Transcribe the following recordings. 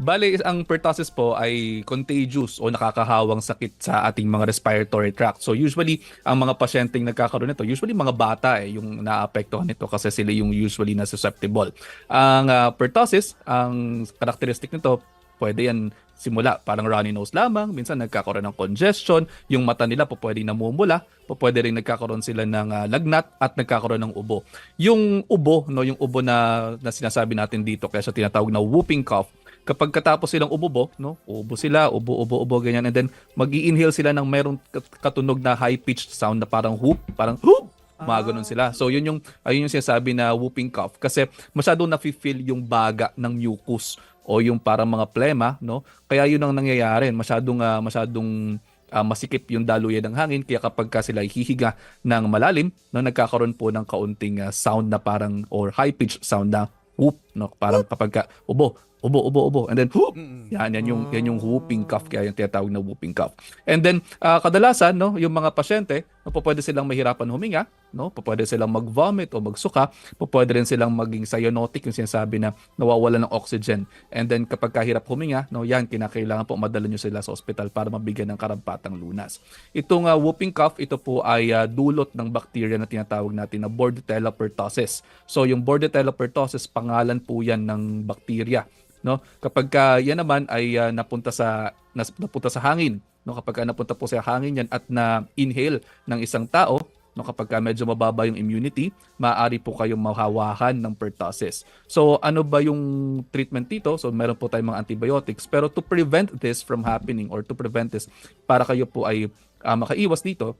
Bale, ang pertussis po ay contagious o nakakahawang sakit sa ating mga respiratory tract. So usually, ang mga pasyenteng nagkakaroon nito, usually mga bata eh, yung naapektuhan nito kasi sila yung usually na susceptible. Ang ah, pertussis, ang karakteristik nito, pwede yan simula parang runny nose lamang, minsan nagkakaroon ng congestion, yung mata nila po pwede namumula, po pwede rin nagkakaroon sila ng ah, lagnat at nagkakaroon ng ubo. Yung ubo, no, yung ubo na, na sinasabi natin dito kaya siya tinatawag na whooping cough, kapag katapos silang umubo, no, ubo sila, ubo, ubo, ubo, ganyan, and then mag inhale sila ng mayroong kat- katunog na high-pitched sound na parang whoop, parang whoop, mga ganun sila. So yun yung ayun yung sinasabi na whooping cough. Kasi masyadong nafi-feel yung baga ng mucus o yung parang mga plema, no? Kaya yun ang nangyayari, masyadong ah, masyadong ah, masikip yung daluyan ng hangin. Kaya kapag ka sila hihiga ng malalim, no, nagkakaroon po ng kaunting ah, sound na parang or high pitched sound na whoop, no? Parang kapag ka ubo, ubo, ubo, ubo, and then whoop. Yan, yan yung yan yung whooping cough kaya yung tinatawag na whooping cough. And then ah, kadalasan no, yung mga pasyente, no, pwede silang mahirapan huminga, no? Pwede silang mag-vomit o magsuka, pwede rin silang maging cyanotic yung sinasabi na nawawala ng oxygen. And then kapag kahirap huminga, no, yan kinakailangan po madala nyo sila sa ospital para mabigyan ng karampatang lunas. Itong ah, whooping cough, ito po ay ah, dulot ng bacteria na tinatawag natin na Bordetella pertussis. So yung Bordetella pertussis, pangalan po yan ng bacteria no? Kapag ka yan naman ay ah, napunta sa nas, napunta sa hangin no? Kapag ka napunta po sa hangin yan at na inhale ng isang tao no? Kapag ka medyo mababa yung immunity maaari po kayong mahawakan ng pertussis. So ano ba yung treatment dito? So meron po tayong mga antibiotics. Pero to prevent this from happening or to prevent this para kayo po ay ah, makaiwas dito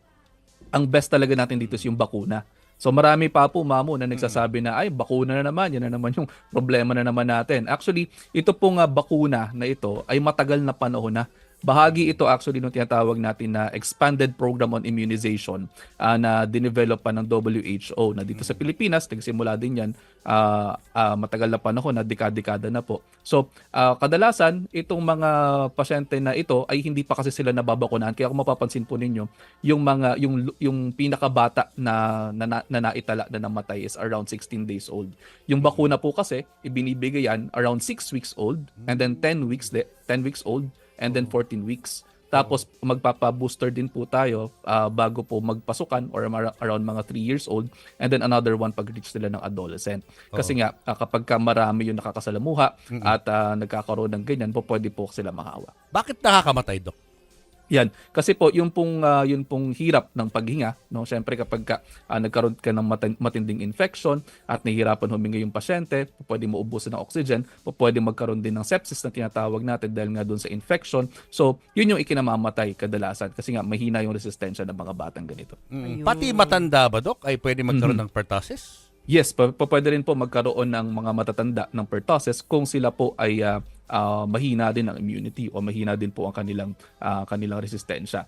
ang best talaga natin dito is yung bakuna. So marami pa po mamo na nagsasabi na ay bakuna na naman, yan na naman yung problema na naman natin. Actually, ito pong ah, bakuna na ito ay matagal na panahon na. Bahagi ito actually nung tinatawag natin na expanded program on immunization ah, na dinevelop pa ng WHO na dito sa Pilipinas, nagsimula din yan ah, ah, matagal na panahon na dekada-dekada na po. So, ah, kadalasan itong mga pasyente na ito ay hindi pa kasi sila nababakunahan. Kaya kung mapapansin po ninyo, yung mga yung yung pinakabata na na, na, na naitala na namatay is around 16 days old. Yung bakuna po kasi ibinibigay yan around 6 weeks old and then 10 weeks de, 10 weeks old and then 14 weeks. Tapos magpapa-booster din po tayo ah, bago po magpasukan or mar- around mga 3 years old and then another one pag reach nila ng adolescent. Kasi nga ah, kapag ka marami yung nakakasalamuha at ah, nagkakaroon ng ganyan, po pwede po sila mahawa. Bakit nakakamatay, Dok? Yan. Kasi po yung pong ah, yung pong hirap ng paghinga, no? Syempre kapag ka, ah, nagkaroon ka ng mati- matinding infection at nahihirapan huminga yung pasyente, pwede mo ubusin ng oxygen, pwede magkaroon din ng sepsis na tinatawag natin dahil nga doon sa infection. So, yun yung ikinamamatay kadalasan kasi nga mahina yung resistensya ng mga batang ganito. Mm. Pati matanda ba, Dok, ay pwede magkaroon ng pertussis? Yes, pa, pa- pwede rin po magkaroon ng mga matatanda ng pertussis kung sila po ay ah, ah, mahina din ang immunity o mahina din po ang kanilang ah, kanilang resistensya.